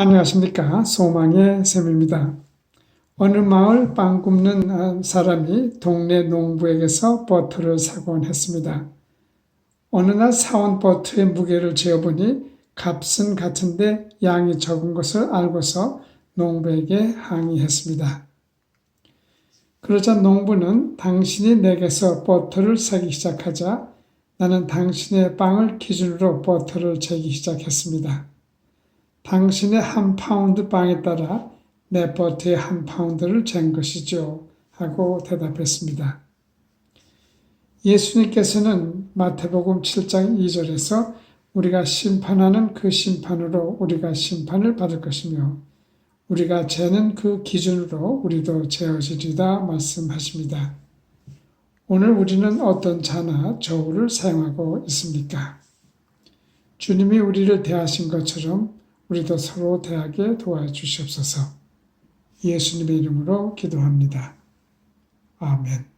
안녕하십니까. 소망의 샘입니다. 어느 마을 빵 굽는 사람이 동네 농부에게서 버터를 사곤 했습니다. 어느 날 사온 버터의 무게를 재어보니 값은 같은데 양이 적은 것을 알고서 농부에게 항의했습니다. 그러자 농부는 당신이 내게서 버터를 사기 시작하자 나는 당신의 빵을 기준으로 버터를 재기 시작했습니다. 당신의 한 파운드 빵에 따라 내 버터의 한 파운드를 잰 것이죠. 하고 대답했습니다. 예수님께서는 마태복음 7장 2절에서 우리가 심판하는 그 심판으로 우리가 심판을 받을 것이며 우리가 재는 그 기준으로 우리도 재어지리다 말씀하십니다. 오늘 우리는 어떤 자나 저울을 사용하고 있습니까? 주님이 우리를 대하신 것처럼 우리도 서로 대하게 도와주시옵소서. 예수님의 이름으로 기도합니다. 아멘.